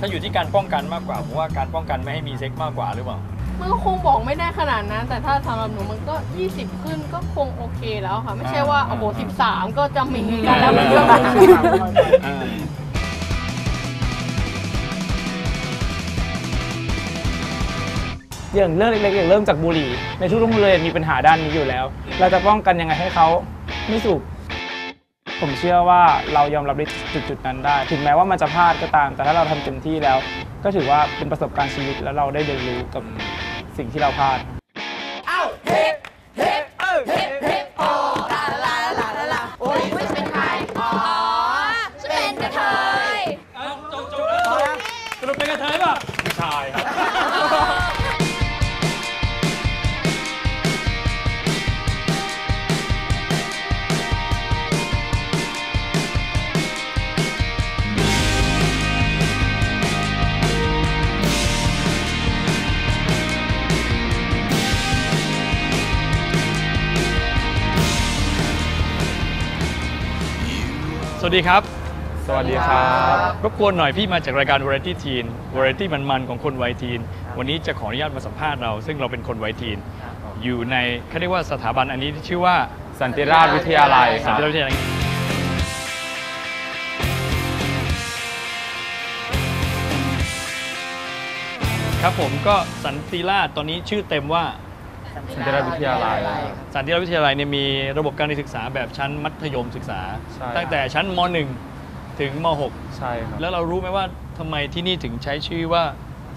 ถ้าอยู่ที่การป้องกันมากกว่าผมว่าการป้องกันไม่ให้มีเซ็กมากกว่าหรือเปล่า มันก็คงบอกไม่ได้ขนาดนั้น แต่ถ้าสำหรับหนูมันก็ 20 ขึ้นก็คงโอเคแล้วค่ะ ไม่ใช่ว่าโอ้โห13 ก็จะมีกันแล้วมันก็อย่างเรื่องเล็กๆอย่างเริ่มจากบุหรี่ ในทุกโรงเรียนมีปัญหาด้านนี้อยู่แล้ว เราจะป้องกันยังไงให้เขาไม่สูบ ผมเชื่อว่าเรายอมรับในจุดๆนั้นได้ ถึงแม้ว่ามันจะพลาดก็ตาม แต่ถ้าเราทำเต็มที่แล้ว ก็ถือว่าเป็นประสบการณ์ชีวิตแล้วเราได้เรียนรู้กับสิ่งที่เราพลาด วัสดีครับ สวัสดีครับรบกวนหน่อยพี่มาจากรายการ Variety Teen Variety มันๆของคนวัยทีน วันนี้จะขออนุญาตมาสัมภาษณ์เรา ซึ่งเราเป็นคนวัยทีน อยู่ในเขาเรียกว่าสถาบันอันนี้ที่ชื่อว่าสันติราชวิทยาลัยคสันรับติราชวิทยาลัยครับผมก็สันติราชตอนนี้ชื่อเต็มว่า สันติราชวิทยาลัย สันติราชวิทยาลัยเนี่ยมีระบบการเรียนศึกษาแบบชั้นมัธยมศึกษา ใช่ ตั้งแต่ชั้นม .1 ถึงม .6 ใช่ครับแล้วเรารู้ไหมว่าทำไมที่นี่ถึงใช้ชื่อว่า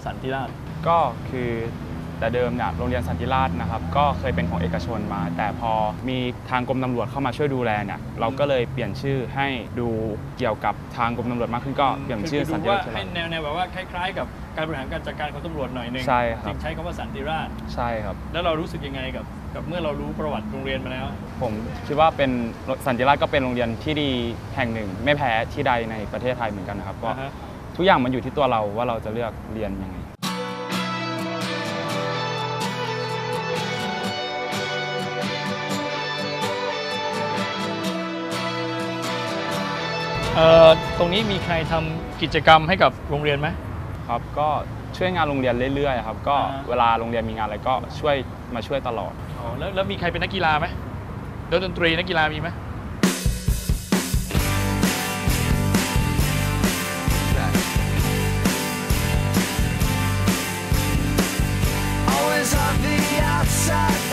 สันติราช ก็คือแต่เดิมเนี่ยโรงเรียนสันติราชนะครับ ก็เคยเป็นของเอกชนมา แต่พอมีทางกรมตำรวจเข้ามาช่วยดูแลเนี่ยเราก็เลยเปลี่ยนชื่อให้ดูเกี่ยวกับทางกรมตำรวจมากขึ้นก็เปลี่ยนชื่อคืสันดูติว่าราชวิทยาให้ลัย แนวแนวแบบว่าคล้าย ๆ กับ การบริหารการจัดการของตำรวจหน่อยหนึงใช่ครับ จึงใช้คำว่าสันติราชใช่ครับ แล้วเรารู้สึกยังไงกับ กับเมื่อเรารู้ประวัติโรงเรียนมาแล้ว ผมคิดว่าเป็นสันติราชก็เป็นโรงเรียนที่ดีแห่งหนึ่ง ไม่แพ้ที่ใดในประเทศไทยเหมือนกันนะครับก็อ่าฮะ ทุกอย่างมันอยู่ที่ตัวเราว่าเราจะเลือกเรียนยังไง เอ่อตรงนี้มีใครทำกิจกรรมให้กับโรงเรียนไหม ครับก็ช่วยงานโรงเรียนเรื่อยๆครับก็อ่า เวลาโรงเรียนมีงานอะไรก็ช่วยมาช่วยตลอด อ๋อแล้วแล้วมีใครเป็นนักกีฬาไหมแล้วดนตรีนักกีฬามีไหมนี่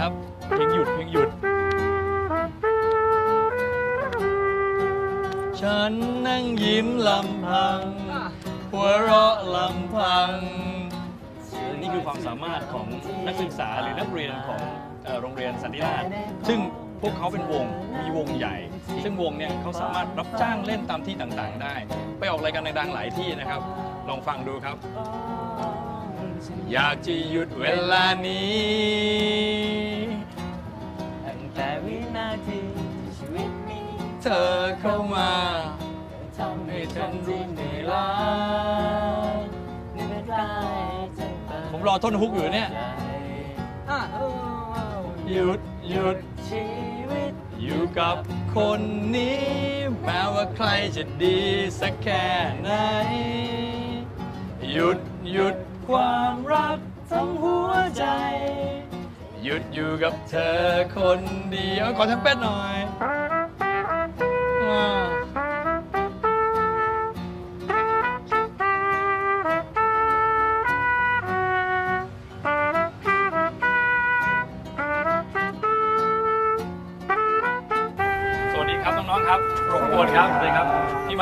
ครับเพลงหยุดเพลงหยุด ฉันนั่งยิ้มลำพัง หัวเราะลำพัง นี่คือความสามารถของนักศึกษาหรือนักเรียนของโรงเรียนสันติราชซึ่งพวกเขาเป็นวง มีวงใหญ่ ซึ่งวงเนี่ยเขาสามารถรับจ้างเล่นตามที่ต่างๆ ได้ ไปออกรายการดังๆหลายที่นะครับ ลองฟังดูครับ อยากจะหยุดเวลานี้ เธอเข้ามาทำให้ฉันที่เหนื่อยล้าเหนื่อยกลายจนตายผมรอท่อนฮุกอยู่เนี่ยหยุดหยุดชีวิต อยู่กับคนนี้ แม้ว่าใครจะดีสักแค่ไหน หยุดหยุดความรักทั้งหัวใจ หยุดอยู่กับเธอคนเดียวขอทำเป็ดหน่อย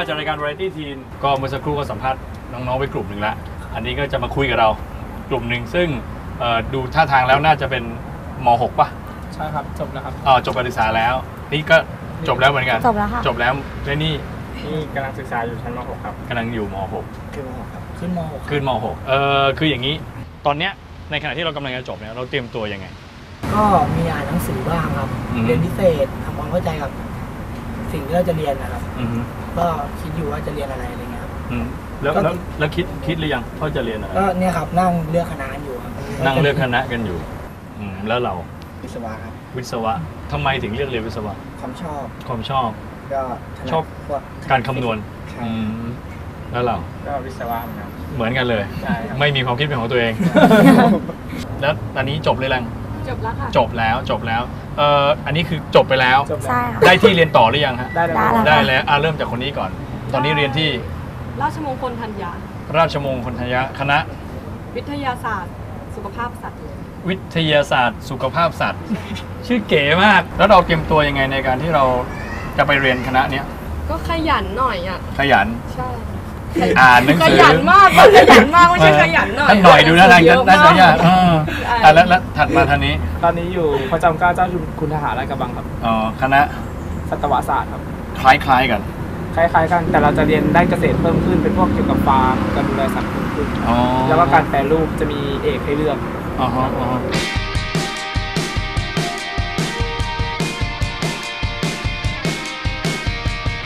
จากรายการ Variety Teen ก็เมื่อสักครู่ก็สัมภาษณ์น้องๆไปกลุ่มหนึ่งแล้วอันนี้ก็จะมาคุยกับเรากลุ่มหนึ่งซึ่งเอ่อดูท่าทางแล้วน่าจะเป็นม .6 ป่ะใช่ครับจบแล้วครับอ๋อจบการศึกษาแล้ว นี่ก็จบแล้วเหมือนกัน จบแล้วค่ะจบแล้วและนี่นี่กำลังศึกษาอยู่ชั้นม .6 ครับกำลังอยู่ม ขึ้นม .6 ครับขึ้นม .6 ขึ้นม .6 เออคืออย่างนี้ตอนเนี้ยในขณะที่เรากำลังจะจบเนี่ยเราเตรียมตัวยังไง ก็มีอ่านหนังสือบ้างครับ อืม เรียนพิเศษทำความเข้าใจกับ สิ่งที่เราจะเรียนนะครับ อือฮึก็คิดอยู่ว่าจะเรียนอะไรอะไรเงี้ยครับ อืมแล้วก็แล้วแล้วคิดคิดหรือยังว่าจะเรียนอะไรก็เนี่ยครับนั่งเลือกคณะอยู่ครับนั่งเลือกคณะกันอยู่อืมแล้วเราวิศวะครับวิศวะทำไมถึงเลือกเรียนวิศวะ ความชอบความชอบ ก็ถนัดชอบ พวกการคำนวณใช่อืมแล้วเราก็วิศวะเหมือนกันเหมือนกันเลย ใช่ครับ ไม่มีความคิดเป็นของตัวเอง แล้วตอนนี้จบเลยลังจบแล้วค่ะจบแล้วจบแล้ว เอ่ออันนี้คือจบไปแล้ว จบแล้ว ใช่ค่ะ ได้ที่เรียนต่อหรือยังฮะ ได้แล้วได้ แล้ว ได้แล้วอะเริ่มจากคนนี้ก่อน ตอนนี้เรียนที่ราชมงคลธัญญาราชมงคลธัญญะคณะวิทยาศาสตร์ สุขภาพสัตว์วิทยาศาสตร์สุขภาพสัตว์ ชื่อเก๋มาก แล้วเราเตรียมตัวยังไงในการที่เราจะไปเรียนคณะเนี้ยก็ขยันหน่อยอะ ขยัน ใช่ อ่านหนังขสือยันมากขยันมากไม่ใช่ขยันหน่อยท่านหน่อยดูนะทางเยอะด้านมาขยันกเอออะแล้วแล้วถัดมาทางนี้ตอนนี้อยู่ประจำการเจ้าคุณทหารราชกระบังครับ อ๋อคณะสัตวศาสตร์ครับ คล้ายๆกันคล้ายๆกัน แต่เราจะเรียนด้านเกษตรเพิ่มขึ้นเป็นพวกเกี่ยวกับฟาร์มการดูแลสัตว์เพิ่มขึ้นอ๋อแล้วก็การแปรรูปจะมีเอกให้เลือกอ๋อฮะอ๋อฮะ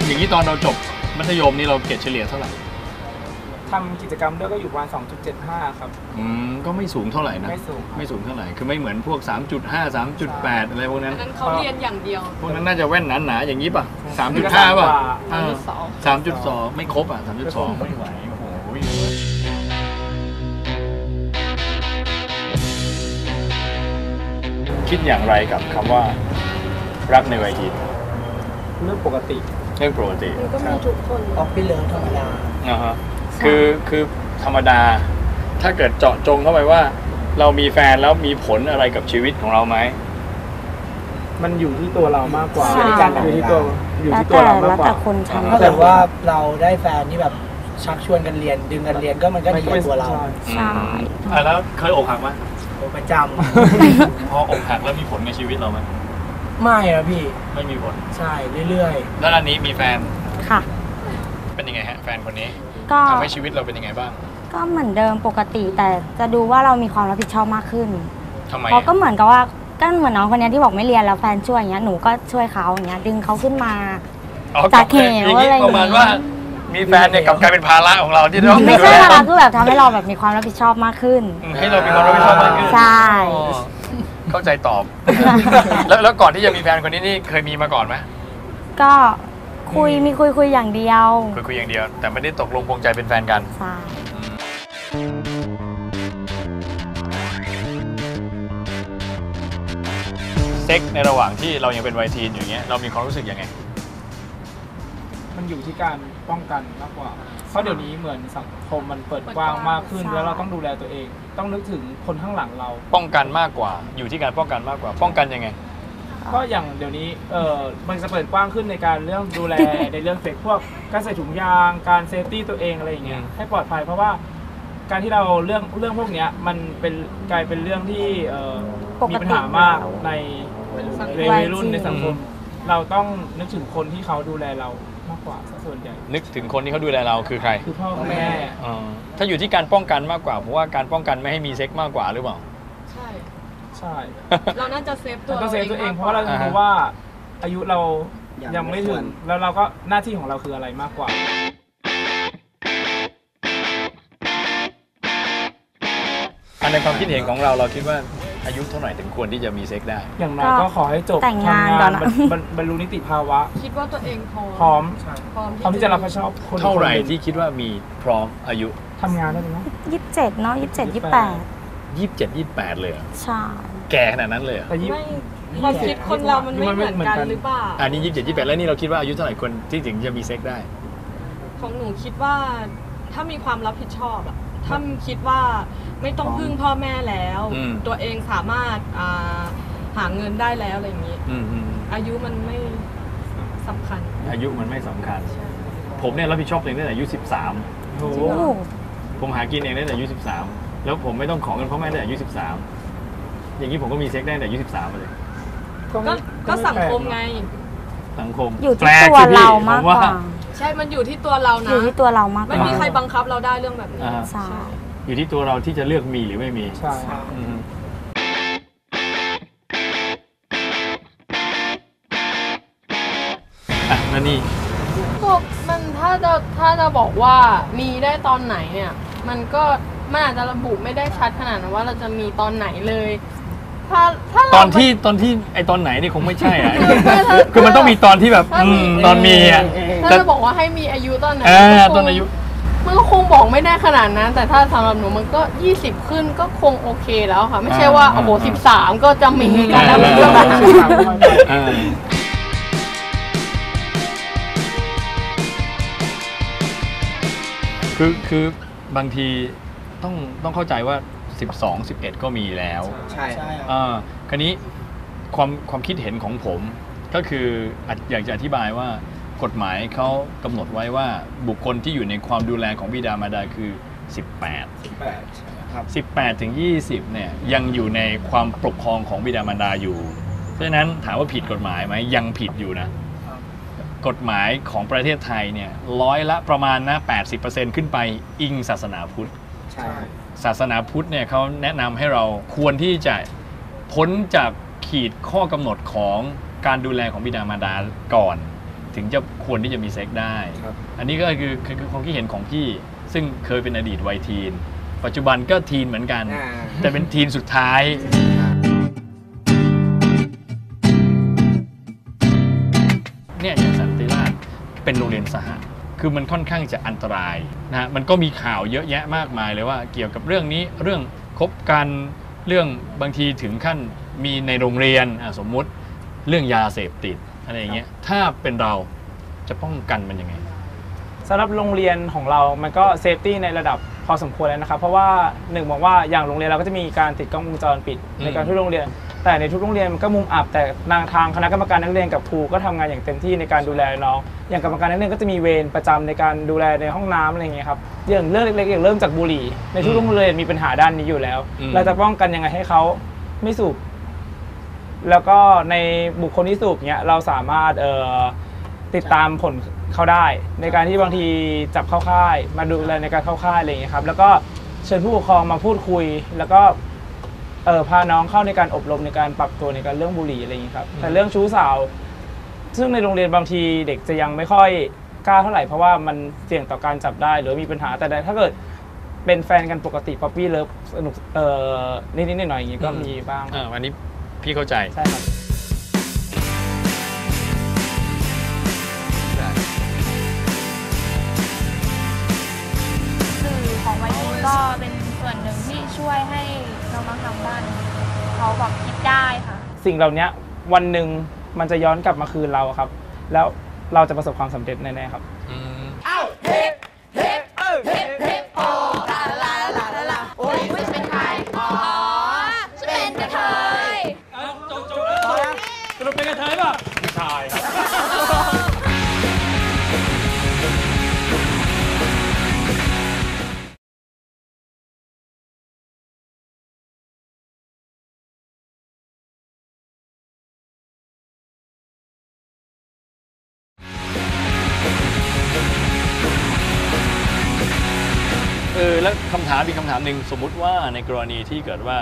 อย่างนี้ตอนเราจบมัธยมนี่เราเกรดเฉลี่ยเท่าไหร่ ทำกิจกรรมด้วยก็อยู่ประมาณ2.75 ครับ อืมก็ไม่สูงเท่าไหร่นะ ไม่สูงไม่สูงเท่าไหร่ คือไม่เหมือนพวก 3.5 3.8 อะไรพวกนั้นอันนั้นเขาเรียนอย่างเดียว พวกนั้นน่าจะแว่นหนาๆอย่างนี้ป่ะสาม3.5 ป่ะกว่าเออ3.2 3.2 ไม่ครบอะ 3.2 ไม่ไหว โอ้โหคิดอย่างไรกับคำว่า รักในวัยทีนเรื่องปกติ เรื่องปกติมันก็มีทุกคน ออฟฟิศเลิฟธรรมดานะฮะ คือคือธรรมดา ถ้าเกิดเจาะจงเข้าไปว่า เรามีแฟนแล้วมีผลอะไรกับชีวิตของเราไหมมันอยู่ที่ตัวเรามากกว่าใช่ อยู่ที่ตัวอยู่แล้วที่ตัวแต่เรามาแล้กวกว่า แต่คนทำ ถ้าเกิดว่าเราได้แฟนที่แบบชักชวนกันเรียน ดึงกันเรียนก็มันก็ดีกับตัวเราใช่ อะแล้วเคยอกหักไหมโดยประจพออกหักแล้วมีผลในชีวิตเราไหมำ ไม่นะพี่ ไม่มีผล ใช่เรื่อยแล้วอันนี้มีแฟนค่ะ เป็นยังไงฮะแฟนคนนี้ ก็ทำให้ชีวิตเราเป็นยังไงบ้างก็เหมือนเดิมปกติแต่จะดูว่าเรามีความรับผิดชอบมากขึ้นทำไมเพราะอะก็เหมือนกับว่าก็เหมือนน้องคนเนี้ยที่บอกไม่เรียนแล้วแฟนช่วยอย่างเงี้ยหนูก็ช่วยเขาอย่างเงี้ยดึงเขาขึ้นมาอ๋อจากเหวอย่างนี้อะไรอย่างงี้ประมาณว่ามีแฟนเนี่ยกลับกลายเป็นภาระของเราที่ต้องไม่ดูใช่แลภาระคือแบบทำให้เราแบบมีความรับผิดชอบมากขึ้นอืมให้เรามีความรับผิดชอบมากขึ้นใช่อ๋อเข้าใจตอบแล้วแล้วก่อนที่จะมีแฟนคนนี้นี่เคยมีมาก่อนไหมก็ คุยมีคุยคุยอย่างเดียวคุยคุยอย่างเดียว แต่ไม่ได้ตกลงปรงใจเป็นแฟนกัน ใช่เซ็กในระหว่างที่เรายังเป็นวัยทีนอยู่เงี้ยเรามีความรู้สึกยังไง มันอยู่ที่การป้องกันมากกว่า เพราะเดี๋ยวนี้เหมือนสังคมมันเปิดกว้างมากขึ้น แล้วเราต้องดูแลตัวเอง ต้องนึกถึงคนข้างหลังเรา ป้องกันมากกว่า อยู่ที่การป้องกันมากกว่า ป้องกันยังไง ก็อย่างเดี๋ยวนี้เออมันจะเปิดกว้างขึ้นในการเรื่องดูแล ในเรื่องเฟกพวกการใส่ถุงยาง การเซฟตี้ตัวเองอะไรอย่างเงี้ยอืมให้ปลอดภัยเพราะว่าการที่เราเรื่องเรื่องพวกเนี้ยมันเป็นกลายเป็นเรื่องที่เออปกติมีปัญหามากในสังคมในวัยรุ่นในสังคม เราต้องนึกถึงคนที่เขาดูแลเรามากกว่าซะส่วนใหญ่นึกถึงคนที่เขาดูแลเราคือใครคือพ่อแม่อ๋อถ้าอยู่ที่การป้องกันมากกว่าเพราะว่าการป้องกันไม่ให้มีเซ็กมากกว่าหรือเปล่า ใช่ใช่เราน่าจะเซฟตัเราวต้องเซฟตัวเองมกเพราะว่าเราอ่าฮะรู้ว่าอายุเรายังยังไม่ไม่ถึควงรแล้วเราก็หน้าที่ของเราคืออะไรมากกว่าอันในความคิดเห็นของเราเราคิดว่าอายุเท่าไหร่ถึงควรที่จะมีเซ็กได้ อย่างน้อยก็ขอให้จบแต่งงานทำก่อนอะบรรบรรบรรลุนิติภาวะ คิดว่าตัวเองพร้อมพร้อมพร้อมพร้อมที่จะรับผิดชอบคนเท่าไหร่คนนึ่งที่คิดว่ามีพร้อมอายุทำงานได้ไหมยี่สิบเจ็ดเนาะยี่สิบเจ็ดยี่สิบแปด27 28เลยเหรอใช่ แก่ขนาดนั้นเลยเหรอแต่ยี่ ไม่ความคิดคนเรามันไม่เหมือนกันหรือเปล่า อันนี้ยี่สิบเจ็ดยี่สิบแปดแล้วนี่เราคิดว่าอายุเท่าไหร่คนที่ถึงจะมีเซ็กได้ ของหนูคิดว่าถ้ามีความรับผิดชอบอะถ้าคิดว่าไม่ต้องพึ่งพ่อแม่แล้ว อืม ตัวเองสามารถอ่าหาเงินได้แล้วอะไรอย่างนี้ อืมอืมอายุมันไม่สำคัญอายุมันไม่สำคัญผมเนี่ยรับผิดชอบตัวเองตั้งแต่อายุสิบสามโอ้โหโอ้ผมหากินเองตั้งแต่อายุสิบสามแล้วผมไม่ต้องขอเงินพ่อแม่ตั้งแต่อายุสิบสาม อย่างนี้ผมก็มีเซ็กได้ตั้งแต่อายุสิบสามเลย ก็ไม่ก็สังคมแปลกไง สังคมอยู่ที่แปลกตัวสิพี่เรามากผกว่าใช่มันอยู่ที่ตัวเราอนะยู่ที่ตัวเรามากกไม่ว่ามีใครบังคับเราได้เรื่องแบบนี้อ่าใช่อยู่ที่ตัวเราที่จะเลือกมีหรือไม่มีใช่อืมอะแล้วนี่ก็มันถ้าจะถ้าจะบอกว่ามีได้ตอนไหนเนี่ย มันก็มันอาจจะระบุไม่ได้ชัดขนาดนั้นว่าเราจะมีตอนไหนเลย ถ้าถ้าเรา ตอนที่ตอนที่ไอตอนไหนนี่คงไม่ใช่อะ คือถ้าถ้าคือมันต้องมีตอนที่แบบถ้าอืมีมตอนมีอะถ้าแต่จะบอกว่าให้มีอายุตอนไหนอ่ามัก็คงตอนอายุ มันก็คงบอกไม่ได้ขนาดนั้น แต่ถ้าสำหรับหนูมันก็ 20 ขึ้นก็คงโอเคแล้วค่ะ ไม่ใช่ว่า โอ้โห 13 ก็จะมีกันแล้วมันก็แบบอ่าคือคือบางทีต้องต้องเข้าใจว่า 12 11 ก็มีแล้วใช่ใช่ครับอ่าคราวนี้ความความคิดเห็นของผมก็คืออาจอยากจะอธิบายว่ากฎหมายเขากำหนดไว้ว่าบุคคลที่อยู่ในความดูแลของบิดามารดาคือ 18 แปดครับ 18ถึง20เนี่ยยังอยู่ในความปกครองของบิดามารดาอยู่ เพราะฉะนั้นถามว่าผิดกฎหมายไหมยังผิดอยู่นะกฎหมายของประเทศไทยเนี่ยร้อยละประมาณนะ80%ขึ้นไปอิงศาสนาพุทธ ใช่ ศาสนาพุทธเนี่ยเขาแนะนำให้เราควรที่จะพ้นจากขีดข้อกำหนดของการดูแลของบิดามารดาก่อน ถึงจะควรที่จะมีเซ็กได้ครับอันนี้ก็คือคือคือความคิดเห็นของพี่ ซึ่งเคยเป็นอดีตวัยทีน ปัจจุบันก็ทีนเหมือนกันอ่าแต่เป็นทีนสุดท้ายเนี่ยอย่างสันติราชเป็นโรงเรียนสหะ คือมันค่อนข้างจะอันตรายนะฮะมันก็มีข่าวเยอะแยะมากมายเลยว่าเกี่ยวกับเรื่องนี้เรื่องคบกันเรื่องบางทีถึงขั้นมีในโรงเรียนอะสมมุติเรื่องยาเสพติดอะไรอย่างเงี้ยถ้าเป็นเราจะป้องกันมันยังไงสำหรับโรงเรียนของเรา มันก็เซฟตี้ในระดับพอสมควรแล้วนะครับ เพราะว่าหนึ่งบอกว่าอย่างโรงเรียนเราก็จะมีการติดกล้องวงจรปิดอืมในการทุกโรงเรียน แต่ในทุกโรงเรียนมันก็มุมอับแต่ทางทางคณะกรรมการนักเรียนกับครูก็ทำงานอย่างเต็มที่ในการดูแลน้องอย่างกรรมการนักเรียนก็จะมีเวรประจำในการดูแลในห้องน้ำอะไรอย่างเงี้ยครับอย่างเรื่องเล็กๆอย่างเริ่มจากบุหรี่ ในทุกโรงเรียนมีปัญหาด้านนี้อยู่แล้ว เราจะป้องกันยังไงให้เขาไม่สูบแล้วก็ในบุคคลที่สูบเนี้ยเราสามารถเติดตามผลเขาได้ ในการที่บางทีจับเข้าค่าย มาดูแลในการเข้าค่ายอะไรอย่างเงี้ยครับ แล้วก็เชิญผู้ปกครองมาพูดคุย แล้วก็ เออพาน้องเข้าในการอบรมในการปรับตัวในการเรื่องบุหรี่อะไรอย่างเงี้ยครับแต่เรื่องชู้สาว ซึ่งในโรงเรียนบางทีเด็กจะยังไม่ค่อยกล้าเท่าไหร่เพราะว่ามันเสี่ยงต่อการจับได้หรือมีปัญหาแต่ถ้าเกิดเป็นแฟนกันปกติป๊อปปี้เลิฟสนุกเอ่อนิดๆหน่อยๆอย่างงี้ก็มีบ้างอ่าวันนี้พี่เข้าใจใช่ครับสื่อของวัยรุ่นก็เป็นส่ว นึ่งที่ช่วยให้น้องๆทางบ้านเขาแบบคิดได้ค่ะ สิ่งเหล่านี้วันหนึ่งมันจะย้อนกลับมาคืนเราครับ แล้วเราจะประสบความสำเร็จแน่ๆครับำถามอีกคำถามหนึ่งสมมุติว่าในกรณีที่เกิดว่า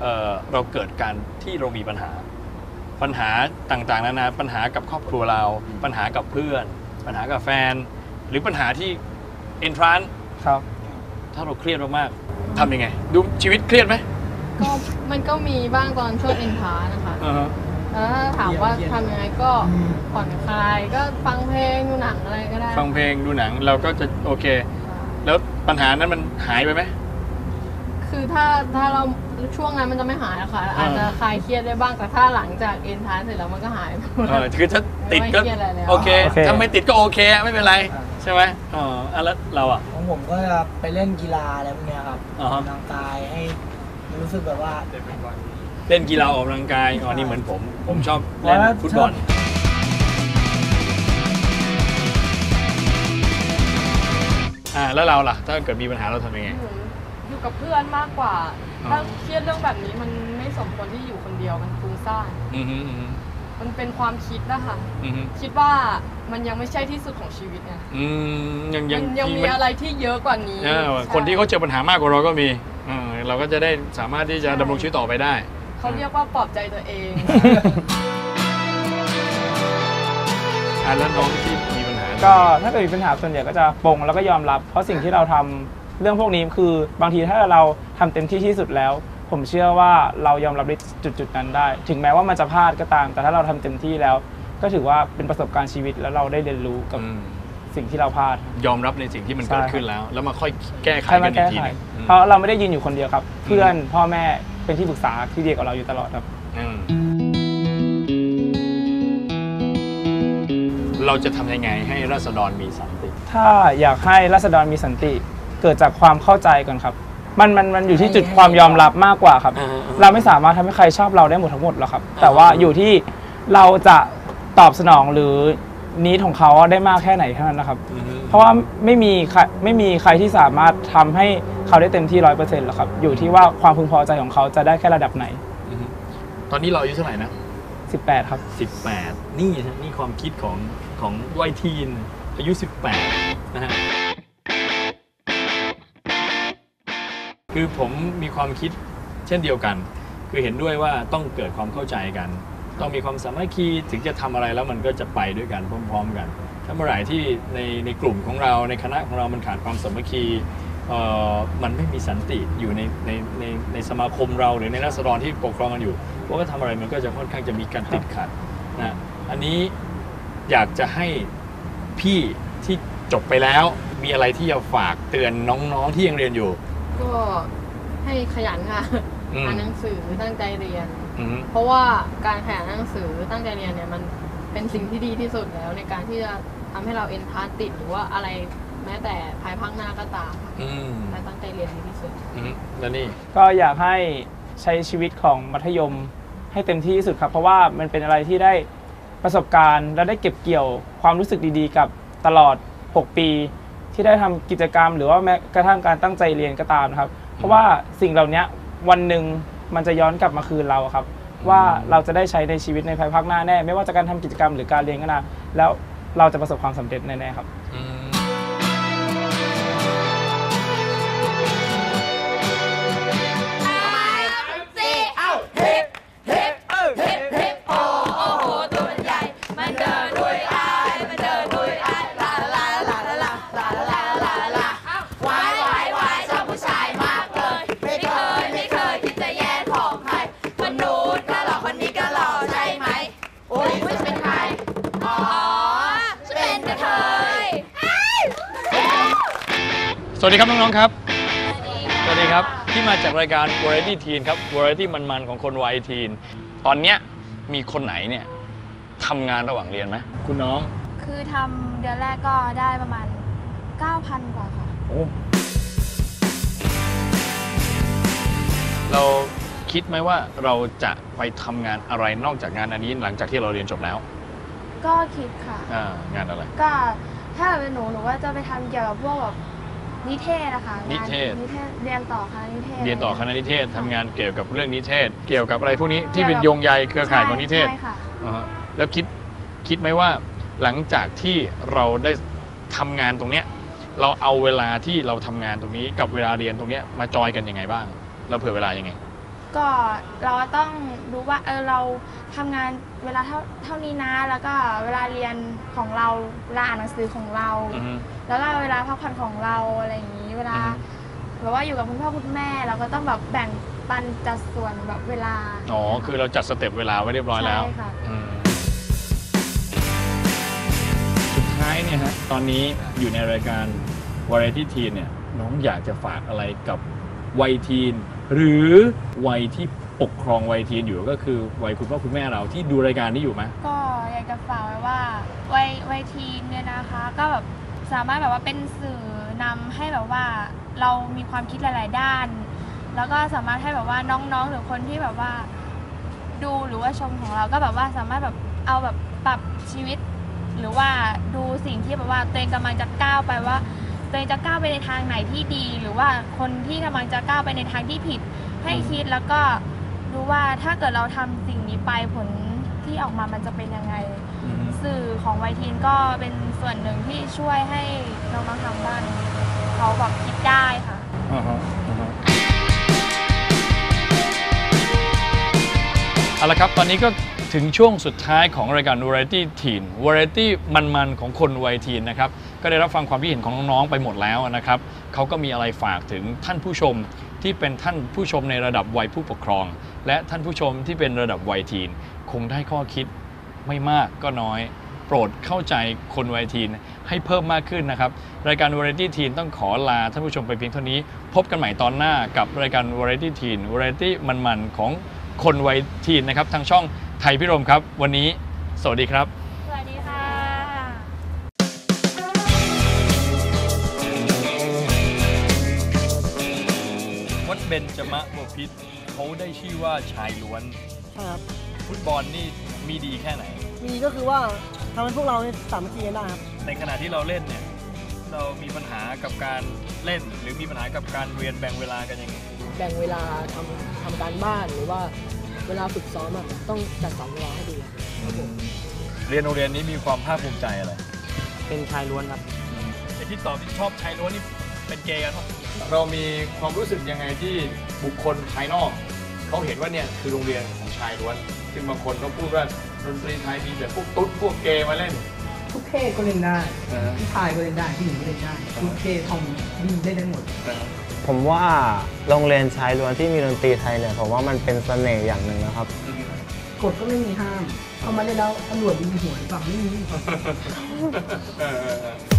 เอ่อเราเกิดการที่เรามีปัญหา ปัญหาต่างๆนานาปัญหากับครอบครัวเรา ปัญหากับเพื่อน ปัญหากับแฟน หรือปัญหาที่เอนทรานครับ ถ้าเราเครียดมากๆทำยังไง ดูชีวิตเครียดไหมก็มันก็มีบ้างตอนช่วงเอ็นทานะคะอ่าฮะแล้วถ้าถามว่าทำยังไงก็ผ่อนคลายก็ฟังเพลงดูหนังอะไรก็ได้ ฟังเพลงดูหนังเราก็จะโอเค แล้วปัญหานั้นมันหายไปไหม คือถ้าถ้าเราช่วงนั้นมันจะไม่หายอะค่ะ อ่า อาจจะคลายเครียดได้บ้างแต่ถ้าหลังจากเอ็นทานเสร็จแล้วมันก็หายไปหมด เออคือถ้าติดก็ไม่เครียดอะไรแล้ว โอเคโอเค ถ้าไม่ติดก็โอเคไม่เป็นไร ใช่ไหมอ๋ออะแล้วเราอะ ของผมก็จะไปเล่นกีฬาอะไรพวกเนี้ยครับอ่าฮะออกกำลังกายให้รู้สึกแบบว่า เล่นกีฬาออกกำลังกายอ๋อนี่เหมือนผม ผมชอบเล่นแล้วฟุตบอล อบอ่าแล้วเราล่ะ ถ้าเกิดมีปัญหาเราทำยังไงอยู่กับเพื่อนมากกว่า อ๋อ ถ้าเครียดเรื่องแบบนี้มันไม่สมควรที่อยู่คนเดียวมันฟุ้งซ่านอือฮึอือฮึมันเป็นความคิดนะคะ อือฮึคิดว่ามันยังไม่ใช่ที่สุดของชีวิตไงอืมยังยัมังนยังที่มีมันอะไรที่เยอะกว่านี้เออใช่ คนที่เขาเจอปัญหามากกว่าเราก็มีเออเราก็จะได้สามารถที่จะดำรงชีวิตต่อไปได้ เขาเรียกว่าปลอบใจตัวเอง อ่าแล้วน้องที่มีปัญหา ก็ถ้าเกิดมีปัญหาส่วนใหญ่ก็จะปลงแล้วก็ยอมรับ เพราะสิ่งที่เราทำเรื่องพวกนี้คือบางทีถ้าเราทำเต็มที่ที่สุดแล้ว ผมเชื่อว่าเรายอมรับในจุดๆนั้นได้ ถึงแม้ว่ามันจะพลาดก็ตาม แต่ถ้าเราทำเต็มที่แล้ว ก็ถือว่าเป็นประสบการณ์ชีวิตแล้วเราได้เรียนรู้กับอืมสิ่งที่เราพลาด ยอมรับในสิ่งที่มันใช่เกิดขึ้นแล้ว แล้วมาค่อยแก้ไขใครกัมานอีแก้กทีไขหนึงอืมเพราะเราไม่ได้ยืนอยู่คนเดียวครับ เพื่อนพ่อแม่เป็นที่ปรึกษาที่ดีกับเราอยู่ตลอดครับ เราจะทำยังไงให้ราษฎรมีสันติ ถ้าอยากให้ราษฎรมีสันติ เกิดจากความเข้าใจก่อนครับ มันมันมันอยู่ที่จุดความยอมรับมากกว่าครับ อ่าอ่าเราไม่สามารถทำให้ใครชอบเราได้หมดทั้งหมดหรอกครับ แต่ว่าอยู่ที่เราจะตอบสนองหรือนิดของเขาได้มากแค่ไหนเท่านั้นนะครับ อือฮึ เพราะว่าไม่มีใครไม่มีใครที่สามารถทำให้เขาได้เต็มที่ร้อยเปอร์เซ็นต์หรอกครับ อยู่ที่ว่าความพึงพอใจของเขาจะได้แค่ระดับไหน อือฮึตอนนี้เราอายุเท่าไหร่นะ 18 ครับ 18 นี่ฮะนี่ความคิดของ ของวัยทีน อายุ 18 นะฮะ คือผมมีความคิดเช่นเดียวกัน คือเห็นด้วยว่าต้องเกิดความเข้าใจกัน ต้องมีความสามัคคีถึงจะทำอะไรแล้วมันก็จะไปด้วยกันพร้อม ๆ กัน ถ้าเมื่อไหร่ที่ในในกลุ่มของเราในคณะของเรามันขาดความสามัคคีเอ่อมันไม่มีสันติอยู่ในในในในสมาคมเราหรือในรัษฎรที่ปกครองกันอยู่เพราะว่าทำอะไรมันก็จะค่อนข้างจะมีการติดขัดนะอันนี้ อยากจะให้พี่ที่จบไปแล้ว มีอะไรที่จะฝากเตือนน้องๆที่ยังเรียนอยู่ ก็ให้ขยันค่ะอืม อ่านหนังสือตั้งใจเรียน อือฮึเพราะว่าการขยันอ่านหนังสือตั้งใจเรียนเนี่ยมันเป็นสิ่งที่ดีที่สุดแล้วในการที่จะทำให้เราเอ็นพาร์ติดหรือว่าอะไรแม้แต่ภายภาคหน้าก็ตามอืมการตั้งใจเรียนดีที่สุด อืมแล้วนี่ ก็อยากให้ใช้ชีวิตของมัธยมให้เต็มที่ที่สุดครับ เพราะว่ามันเป็นอะไรที่ได้ ประสบการณ์ และได้เก็บเกี่ยวความรู้สึกดีๆ กับตลอด 6 ปี ที่ได้ทำกิจกรรม หรือว่าแม้กระทั่งการตั้งใจเรียนก็ตามนะครับ เพราะว่าสิ่งเหล่านี้วันหนึ่งมันจะย้อนกลับมาคืนเราครับ ว่าเราจะได้ใช้ในชีวิตในภายภาคหน้าแน่ ไม่ว่าจะการทำกิจกรรมหรือการเรียนก็นะแล้วเราจะประสบความสำเร็จแน่ๆครับ สวัสดีครับน้องๆครับ สวัสดีครับ ที่มาจากรายการ Variety Teen ครับ Variety มันๆ ของคนวัยทีน ตอนเนี้ยมีคนไหนเนี่ยทำงานระหว่างเรียนไหมคุณน้อง คือทำเดือนแรกก็ได้ประมาณ 9,000 กว่าค่ะ โอ้เราคิดไหมว่าเราจะไปทำงานอะไรนอกจากงานอันนี้หลังจากที่เราเรียนจบแล้วก็คิดค่ะ อ่างานอะไร ก็ถ้าเป็นหนูหนูว่าจะไปทำเกี่ยวกับพวกแบบ นิเทศนะคะงานิเทศนิเทศ เรียนต่อคณะนิเทศเรียนต่อคณะนิเทศค่ะทำงานเกี่ยวกับเรื่องนิเทศ เกี่ยวกับอะไรพวกนี้ที่เป็นโยงใยเครือข่ายของนิเทศใช่ค่ะ อ่าฮะแล้วคิดคิดไหมว่าหลังจากที่เราได้ทำงานตรงเนี้ยเราเอาเวลาที่เราทำงานตรงนี้กับเวลาเรียนตรงเนี้ยมาจอยกันยังไงบ้าง เราเผื่อเวลายังไง ก็เราต้องรู้ว่าเออเราทำงานเวลาเท่าเท่านี้นะ แล้วก็เวลาเรียนของเราเวลาอ่านหนังสือของเรา อือฮึ แล้วก็เวลาพักผ่อนของเราอะไรอย่างนี้ เวลาอือฮึ แบบว่าอยู่กับคุณพ่อคุณแม่ เราก็ต้องแบบแบ่งปันจัดส่วนแบบเวลา อ๋อ คือเราจัดสเต็ปเวลาไว้เรียบร้อยแล้วใช่ค่ะ อืมสุดท้ายเนี่ยฮะ ตอนนี้อยู่ในรายการ Variety Teen เนี่ย น้องอยากจะฝากอะไรกับวัยทีน หรือวัยที่ปกครองวัยเทียนอยู่ก็คือวัยคุณพ่อคุณแม่เราที่ดูรายการนี้อยู่ไหมก็อยากจะฝากไว้ว่าวัยวัยทีนเนี่ยนะคะ ก็แบบสามารถแบบว่าเป็นสื่อนำให้แบบว่าเรามีความคิดหลาย ๆ ด้าน แล้วก็สามารถให้แบบว่าน้อง ๆ หรือคนที่แบบว่าดูหรือว่าชมของเราก็แบบว่าสามารถแบบเอาแบบปรับชีวิต หรือว่าดูสิ่งที่แบบว่าตัวเองกำลังจะก้าวไปว่า ตัวเองจะก้าวไปในทางไหนที่ดี หรือว่าคนที่กำลังจะก้าวไปในทางที่ผิด ให้คิดแล้วก็ดูว่าถ้าเกิดเราทำสิ่งนี้ไปผลที่ออกมามันจะเป็นยังไงสื่อของไวทีนก็เป็นส่วนหนึ่งที่ช่วยให้น้องๆทางบ้านเขาแบบคิดได้ค่ะ อ่าฮะอ่าฮะเอาละครับ ตอนนี้ก็ถึงช่วงสุดท้ายของรายการ Variety Teen Variety มันๆ ของคนวัยทีนนะครับ ก็ได้รับฟังความคิดเห็นของน้องๆไปหมดแล้วนะครับเขาก็มีอะไรฝากถึงท่านผู้ชมที่เป็นท่านผู้ชมในระดับวัยผู้ปกครอง และท่านผู้ชมที่เป็นระดับวัยทีน คงได้ข้อคิดไม่มากก็น้อย โปรดเข้าใจคนวัยทีนให้เพิ่มมากขึ้นนะครับ รายการ Variety Teen ต้องขอลาท่านผู้ชมไปเพียงเท่านี้ พบกันใหม่ตอนหน้ากับรายการ Variety Teen Variety มันๆของคนวัยทีนนะครับทางช่องไทยพิรมครับ วันนี้ สวัสดีครับ เบญจมะบพิษเขาได้ชื่อว่าชายล้วน ครับฟุตบอลนี่มีดีแค่ไหน มีก็คือว่าทำให้พวกเราเนี่ยสามัคคีกันได้ครับ ในขณะที่เราเล่นเนี่ย เรามีปัญหากับการเล่น หรือมีปัญหากับการเรียนแบ่งเวลากันยังไงแบ่งเวลาทำทำการบ้านหรือว่าเวลาฝึกซ้อมอะต้องจัดสรรเวลาให้ดีครับผมเรียนโรงเรียนนี้มีความภาคภูมิใจอะไรเป็นชายล้วนครับ ไอที่ตอบที่ชอบชายล้วนนี่เป็นเกย์กันปะ เรามีความรู้สึกยังไงที่บุคคลภายนอก เขาเห็นว่าเนี่ยคือโรงเรียนของชายล้วน ซึ่งบางคนเขาพูดว่าดนตรีไทยมีแต่พวกตุ๊ดพวกเกย์มาเล่น ทุกเพศก็เล่นได้ผู้ชายก็เล่นได้ผู้หญิงก็เล่นได้ทุกเพศทอมดีเล่นได้หมด ผมว่าโรงเรียนชายล้วนที่มีดนตรีไทยเนี่ยผมว่ามันเป็นเสน่ห์อย่างหนึ่งนะครับ กฎก็ไม่มีห้ามเอามาเล่นแล้วตำรวจมีหัวหรือเปล่าไม่มี เออเออเออ